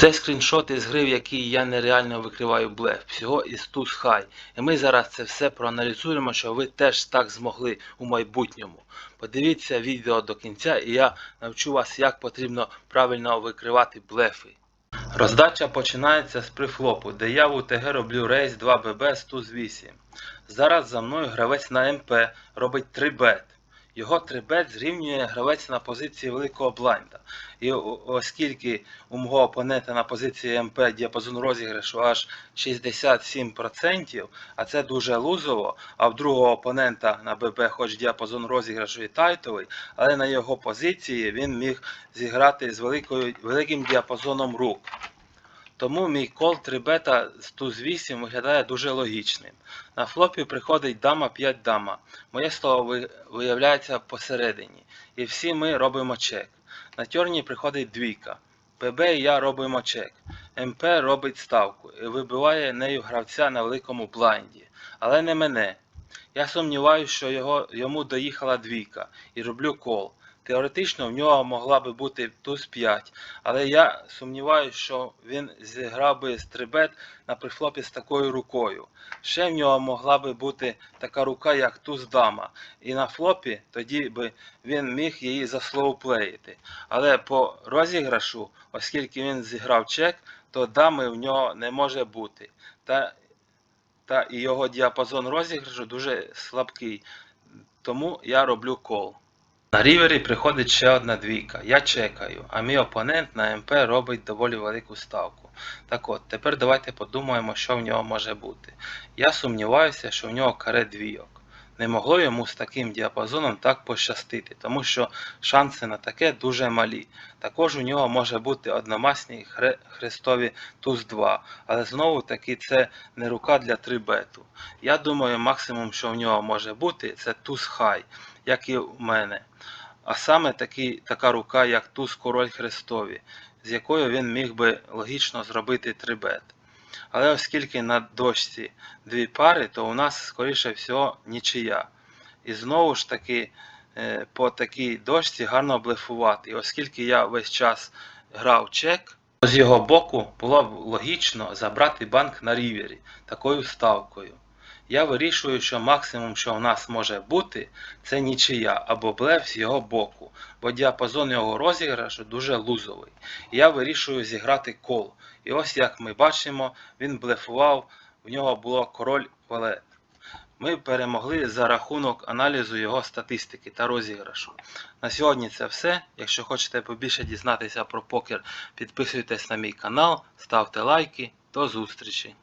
Це скріншот із гри, в якій я нереально викриваю блеф, всього із туз хай. І ми зараз це все проаналізуємо, щоб ви теж так змогли у майбутньому. Подивіться відео до кінця, і я навчу вас, як потрібно правильно викривати блефи. Роздача починається з прифлопу, де я в УТГ роблю рейс 2ББ з туз 8. Зараз за мною гравець на МП робить 3 бет. Його 3 бет зрівнює гравець на позиції великого блайнда. І оскільки у мого опонента на позиції МП діапазон розіграшу аж 67%, а це дуже лузово, а в другого опонента на ББ хоч діапазон розіграшу і тайтовий, але на його позиції він міг зіграти з великою, великим діапазоном рук. Тому мій кол 3 бета з туз 8 виглядає дуже логічним. На флопі приходить дама 5 дама. Моє слово виявляється посередині. І всі ми робимо чек. На тьорні приходить двійка. ПБ і я робимо чек. МП робить ставку і вибиває нею гравця на великому блайнді. Але не мене. Я сумніваюся, що його, йому доїхала двійка і роблю кол. Теоретично в нього могла би бути туз 5, але я сумніваюся, що він зіграв би стрибет на прифлопі з такою рукою. Ще в нього могла би бути така рука, як туз дама. І на флопі тоді би він міг її заслоуплеїти. Але по розіграшу, оскільки він зіграв чек, то дами в нього не може бути. Та, та і його діапазон розіграшу дуже слабкий. Тому я роблю кол. На рівері приходить ще одна двійка. Я чекаю, а мій опонент на МП робить доволі велику ставку. Так от, тепер давайте подумаємо, що в нього може бути. Я сумніваюся, що в нього каре двійок. Не могло йому з таким діапазоном так пощастити, тому що шанси на таке дуже малі. Також у нього може бути одномасні хре- хрестові туз 2, але знову таки це не рука для 3 бету. Я думаю, максимум, що в нього може бути, це туз хай, як і у мене. А саме такі, така рука, як туз король хрестові, з якою він міг би логічно зробити 3 бет. Але оскільки на дошці дві пари, то у нас, скоріше всього, нічия. І знову ж таки, е, по такій дошці гарно блефувати. І оскільки я весь час грав чек, то з його боку було б логічно забрати банк на рівері такою ставкою. Я вирішую, що максимум, що в нас може бути, це нічия або блеф з його боку, бо діапазон його розіграшу дуже лузовий. Я вирішую зіграти кол. І ось як ми бачимо, він блефував, в нього було король валет. Ми перемогли за рахунок аналізу його статистики та розіграшу. На сьогодні це все. Якщо хочете побільше дізнатися про покер, підписуйтесь на мій канал, ставте лайки. До зустрічі!